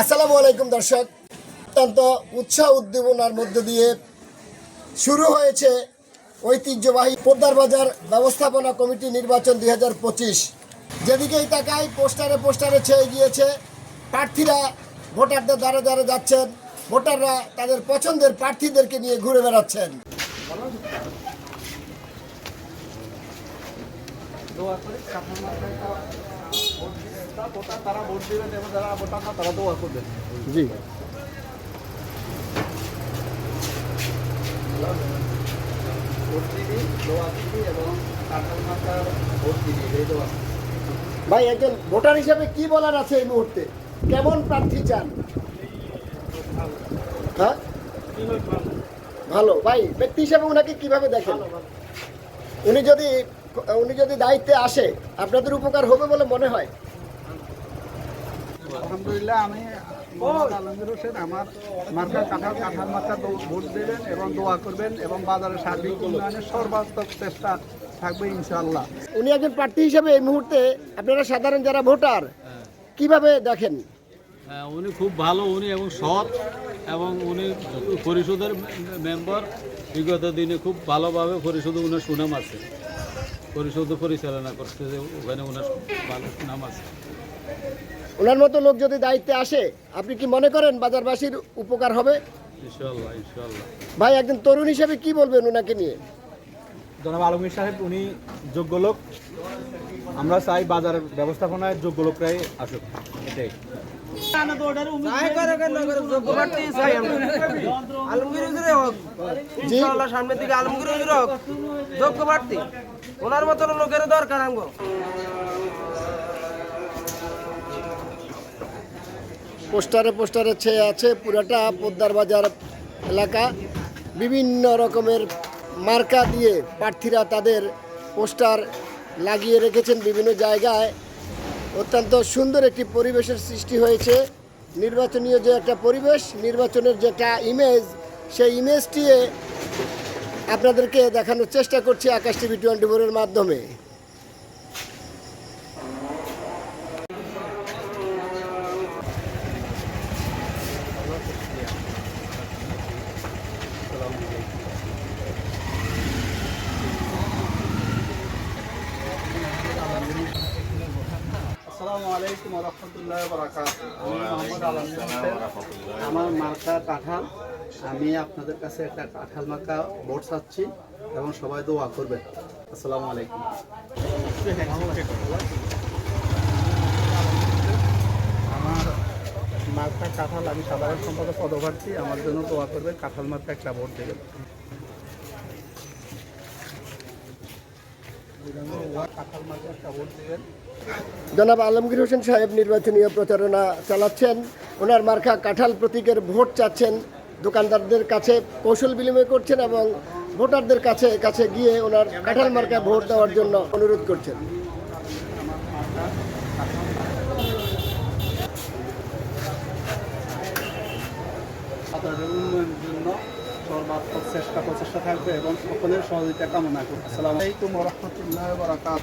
আসসালামু আলাইকুম, দর্শক। অত্যন্ত উৎসাহ উদ্দীপনার মধ্য দিয়ে শুরু হয়েছে ঐতিহ্যবাহী পোদ্দার বাজার ব্যবস্থাপনা কমিটি নির্বাচন দুই হাজার পঁচিশ। যেদিকেই তাকাই, পোস্টারে পোস্টারে ছেয়ে গিয়েছে, প্রার্থীরা ভোটারদের দ্বারে দ্বারে যাচ্ছেন, ভোটাররা তাদের পছন্দের প্রার্থীদেরকে নিয়ে ঘুরে বেড়াচ্ছেন। দোয়া করে জি। ভাই একজন ভোটার হিসেবে কি বলার আছে এই মুহূর্তে? কেমন প্রার্থী চান? হ্যাঁ? ভালো। ভাই ব্যক্তি হিসাবে ওনাকে কীভাবে দেখেন? উনি যদি উনি যদি দায়িত্বে আসে আপনাদের উপকার হবে বলে মনে হয়? আলহামদুলিল্লাহ আমি আলমগীর হোসেন আমার মার্কার কাঁঠাল কাঁঠাল মাথা ভোট দেবেন এবং দোয়া করবেন এবং বাজারের সার্বিক উন্নয়নের সর্বাত্মক চেষ্টা থাকবে ইনশাআল্লাহ। উনি একজন প্রার্থী হিসেবে এই মুহূর্তে আপনারা সাধারণ যারা ভোটার কীভাবে দেখেন? হ্যাঁ, উনি খুব ভালো উনি এবং সৎ এবং উনি পরিষদের মেম্বার। বিগত দিনে খুব ভালোভাবে পরিষদে উনার সুনাম আছে। পরিষদ পরিচালনা করছে যে ওখানে ওনার ভালো সুনাম আছে। ওনার মতো লোক যদি দায়িত্বে আসে আপনি কি মনে করেন বাজারবাসীর উপকার হবে? ভাই একজন তরুণ হিসেবে কি বলবেন ওনাকে নিয়ে? জনাব আলমগীর সাহেব উনি যোগ্য লোক। আমরা চাই বাজার ব্যবস্থাপনায় যোগ্য লোকরাই আসুক। এটাই। সামনের দিকে আলমগীর হোক যোগ্য প্রার্থী। ওনার মতন লোকের দরকার আমগো। পোস্টারে পোস্টারে ছেয়ে আছে পুরাটা পোদ্দার বাজার এলাকা। বিভিন্ন রকমের মার্কা দিয়ে প্রার্থীরা তাদের পোস্টার লাগিয়ে রেখেছেন বিভিন্ন জায়গায়। অত্যন্ত সুন্দর একটি পরিবেশের সৃষ্টি হয়েছে। নির্বাচনীয় যে একটা পরিবেশ, নির্বাচনের যে একটা ইমেজ সেই ইমেজটি আপনাদেরকে দেখানোর চেষ্টা করছি আকাশ টিভি টোয়েন্টি ফোরের মাধ্যমে। আসসালামু আলাইকুম রহমতুল্লাহ বরাকাত আমি মোহাম্মদ আলমগীর আমার মার্কা কাঁঠাল। আমি আপনাদের কাছে একটা কাঁঠাল মার্কা ভোট চাচ্ছি এবং সবাই দোয়া করবেন। আসসালামু আলাইকুম। আমার মার্কা কাঁঠাল আমি সাধারণ সম্পাদক পদপ্রার্থী। আমার জন্য দোয়া করবেন কাঁঠাল মার্কা একটা ভোট দেবেন। কাঁঠাল মার্কা একটা ভোট দেবেন। জনাব আলমগীর হোসেন সাহেব নির্বাচনীয় প্রচারণা চালাচ্ছেন। ওনার মার্কা কাঁঠাল প্রতীকের ভোট চাচ্ছেন। দোকানদারদের কাছে কৌশল বিনিময় করছেন এবং ভোটারদের কাছে কাছে গিয়ে ওনার কাঁঠাল মার্কায় ভোট দেওয়ার জন্য অনুরোধ করছেন। উন্নয়নের জন্য সর্বাত্মক চেষ্টা প্রচেষ্টা থাকবে এবং সকলের সহযোগিতা কামনা করি। আসসালামু আলাইকুম। রহমতুল্লাহ বরাকাত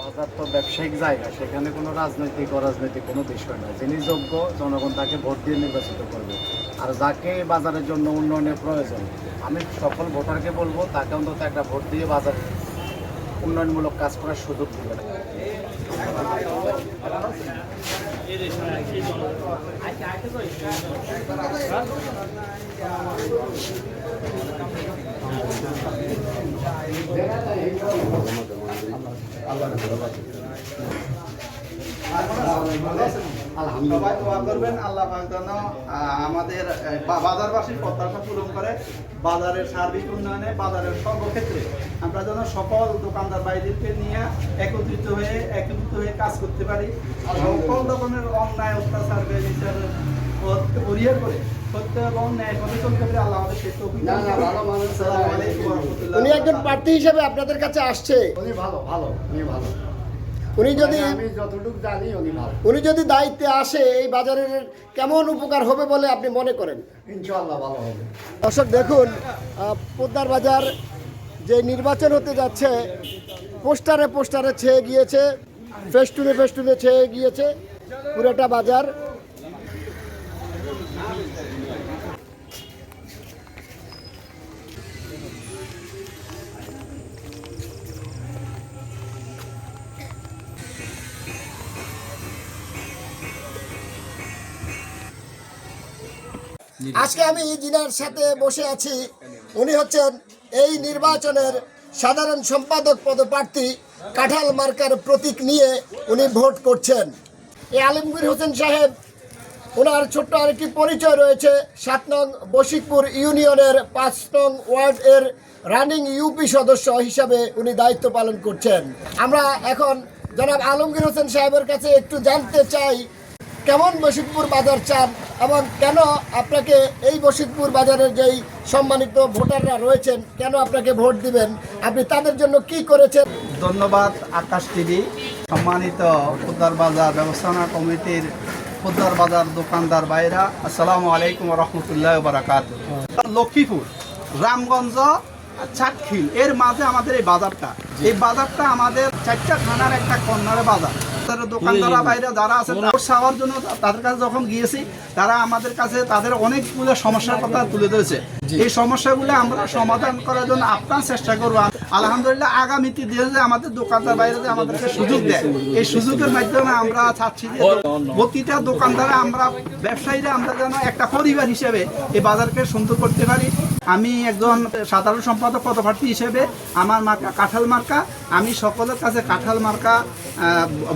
বাজার তো ব্যবসায়িক জায়গা, সেখানে কোনো রাজনৈতিক, অরাজনৈতিক কোনো বিষয় নয়। যিনি যোগ্য, জনগণ তাকে ভোট দিয়ে নির্বাচিত করবে। আর যাকে বাজারের জন্য উন্নয়নের প্রয়োজন, আমি সকল ভোটারকে বলব, তাকে অন্তত একটা ভোট দিয়ে বাজার উন্নয়নমূলক কাজ করার সুযোগ দেবেন সবাই দোয়া করবেন আল্লাহ যেন আমাদের বাজারবাসীর প্রত্যাশা পূরণ করে বাজারের সার্বিক উন্নয়নে বাজারের সর্বক্ষেত্রে। আমরা যেন সকল দোকানদার বাইরেকে নিয়ে একত্রিত হয়ে একত্রিত হয়ে কাজ করতে পারি। সকল রকমের অন্যায় অত্যাচার বিচার করে উনি একজন প্রার্থী হিসেবে আপনাদের কাছে আসছে। উনি ভালো ভালো উনি ভালো। উনি যদি যতটুকু জানি উনি ভালো। উনি যদি দায়িত্বে আসে এই বাজারের কেমন উপকার হবে বলে আপনি মনে করেন? ইনশাআল্লাহ ভালো হবে। দর্শক দেখুন পোদ্দার বাজার যে নির্বাচন হতে যাচ্ছে পোস্টারে পোস্টারে ছেয়ে গিয়েছে ফেস্টুনে ফেস্টুনে ছেয়ে গিয়েছে পুরোটা বাজার। আজকে আমি জিনার সাথে বসে আছি। উনি হচ্ছেন এই নির্বাচনের সাধারণ সম্পাদক পদপ্রার্থী কাঁঠাল মার্কার প্রতীক নিয়ে উনি ভোট করছেন। এই আলমগীর হোসেন সাহেব ওনার ছোট্ট আরেকটি পরিচয় রয়েছে, সাত নং বশিকপুর ইউনিয়নের পাঁচ নং ওয়ার্ড এর রানিং ইউপি সদস্য হিসাবে উনি দায়িত্ব পালন করছেন। আমরা এখন জনাব আলমগীর হোসেন সাহেবের কাছে একটু জানতে চাই, কেমন বশিকপুর বাজার চান এবং কেন আপনাকে এই বশিকপুর বাজারের যেই সম্মানিত ভোটাররা রয়েছেন, কেন আপনাকে ভোট দিবেন? আপনি তাদের জন্য কি করেছেন? ধন্যবাদ আকাশ টিভি। সম্মানিত খুদ্দার বাজার ব্যবস্থাপনা কমিটির খুদ্দার বাজার দোকানদার বাইরা আসসালামু আলাইকুম রহমতুল্লাহ বারাকাত লক্ষ্মীপুর রামগঞ্জ চাটখিল এর মাঝে আমাদের এই বাজারটা। এই বাজারটা আমাদের চারটা থানার একটা কর্নারে বাজার। তাদের দোকানদাররা বাইরে যারা আছে জন্য তাদের কাছে যখন গিয়েছি তারা আমাদের কাছে তাদের অনেকগুলো সমস্যার কথা তুলে ধরেছে। এই সমস্যাগুলো আমরা সমাধান করার জন্য আপনার চেষ্টা করব। আলহামদুলিল্লাহ আগামীতে যে আমাদের দোকানদার বাইরে যে আমাদেরকে সুযোগ দেয়, এই সুযোগের মাধ্যমে আমরা চাচ্ছি যে প্রতিটা দোকানদারে আমরা ব্যবসায়ীরা আমরা যেন একটা পরিবার হিসেবে এই বাজারকে সুন্দর করতে পারি। আমি একজন সাধারণ সম্পাদক, পদপ্রার্থী হিসেবে আমার মার্কা কাঁঠাল মার্কা। আমি সকলের কাছে কাঁঠাল মার্কা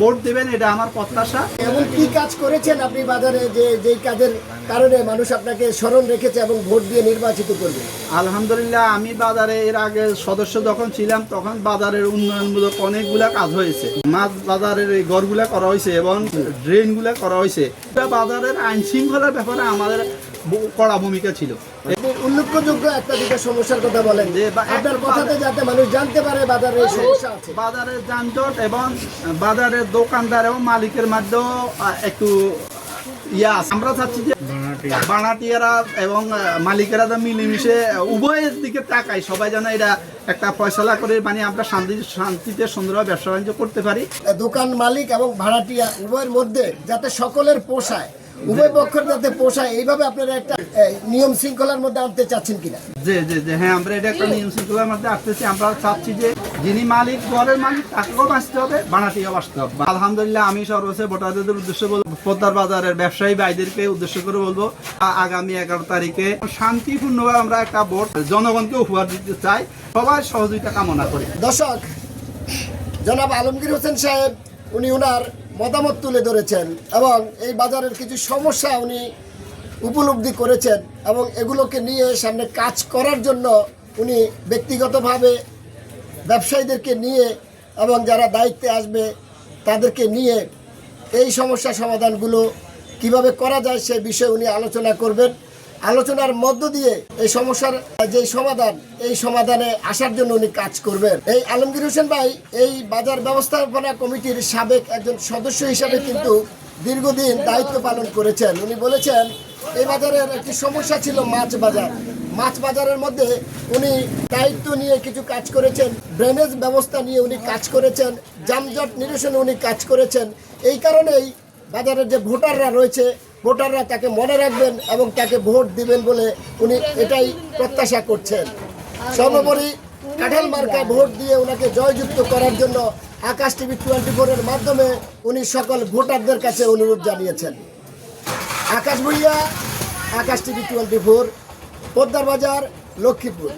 ভোট দেবেন, এটা আমার প্রত্যাশা। এবং কি কাজ করেছেন আপনি বাজারে? যে যেই কাজের কারণে মানুষ আপনাকে স্মরণ রেখেছে এবং ভোট দিয়ে নির্বাচিত করবে। আলহামদুলিল্লাহ আমি বাজারে এর আগে সদস্য যখন ছিলাম তখন বাজারের উন্নয়নমূলক অনেকগুলা কাজ হয়েছে। মাছ বাজারের এই ঘরগুলা করা হয়েছে এবং ড্রেনগুলা করা হয়েছে। বাজারের আইন শৃঙ্খলার ব্যাপারে আমাদের কড়া ভূমিকা ছিল। উল্লেখযোগ্য একটা দুটো সমস্যার কথা বলেন। যে আপনার কথাতে যাতে মানুষ জানতে পারে বাজারে সমস্যা আছে। বাজারের যানজট এবং বাজারের দোকানদার এবং মালিকের মধ্যেও আহ, একটু ইয়া আমরা চাচ্ছি যে বানাটিয়ারা এবং মালিকেরা তো মিলেমিশে উভয়ের দিকে তাকায়। সবাই যেন এটা একটা ফয়সলা করে মানে আমরা শান্তি শান্তিতে সুন্দরভাবে ব্যবসা বাণিজ্য করতে পারি। দোকান মালিক এবং ভাড়াটিয়া উভয়ের মধ্যে যাতে সকলের পোষায়। উভয় পক্ষের যাতে পোষায় এইভাবে আপনারা একটা নিয়ম শৃঙ্খলার মধ্যে আনতে চাচ্ছেন কিনা? যে যে যে হ্যাঁ আমরা এটা একটা নিয়ম শৃঙ্খলার মধ্যে আসতেছি আমরা চাচ্ছি যে যিনি মালিক ঘরের মালিক তাকেও বাঁচতে হবে বানাটিও বাঁচতে হবে। আলহামদুলিল্লাহ আমি সর্বশেষ ভোটারদের উদ্দেশ্যে বলব পদ্মার বাজারের ব্যবসায়ী ভাইদেরকে উদ্দেশ্য করে বলব আগামী এগারো তারিখে শান্তিপূর্ণভাবে আমরা একটা ভোট জনগণকে উপহার দিতে চাই। সবার সহযোগিতা কামনা করি। দর্শক জনাব আলমগীর হোসেন সাহেব উনি ওনার মতামত তুলে ধরেছেন এবং এই বাজারের কিছু সমস্যা উনি উপলব্ধি করেছেন এবং এগুলোকে নিয়ে সামনে কাজ করার জন্য উনি ব্যক্তিগতভাবে ব্যবসায়ীদেরকে নিয়ে এবং যারা দায়িত্বে আসবে তাদেরকে নিয়ে এই সমস্যা সমাধানগুলো কীভাবে করা যায় সে বিষয়ে উনি আলোচনা করবেন। আলোচনার মধ্য দিয়ে এই সমস্যার যে সমাধান, এই সমাধানে আসার জন্য উনি কাজ করবেন। এই আলমগীর হোসেন ভাই এই বাজার ব্যবস্থাপনা কমিটির সাবেক একজন সদস্য হিসাবে কিন্তু দীর্ঘদিন দায়িত্ব পালন করেছেন। উনি বলেছেন এই বাজারের একটি সমস্যা ছিল মাছ বাজার। মাছ বাজারের মধ্যে উনি দায়িত্ব নিয়ে কিছু কাজ করেছেন, ড্রেনেজ ব্যবস্থা নিয়ে উনি কাজ করেছেন, যানজট নিরসনে উনি কাজ করেছেন। এই কারণেই বাজারের যে ভোটাররা রয়েছে ভোটাররা তাকে মনে রাখবেন এবং তাকে ভোট দিবেন বলে উনি এটাই প্রত্যাশা করছেন। সর্বোপরি কাঁঠাল মার্কায় ভোট দিয়ে ওনাকে জয়যুক্ত করার জন্য আকাশ টিভি টোয়েন্টি ফোরের মাধ্যমে উনি সকল ভোটারদের কাছে অনুরোধ জানিয়েছেন। Akash Bhuiyan, Akash TV twenty four পদ্মার বাজার লক্ষ্মীপুর।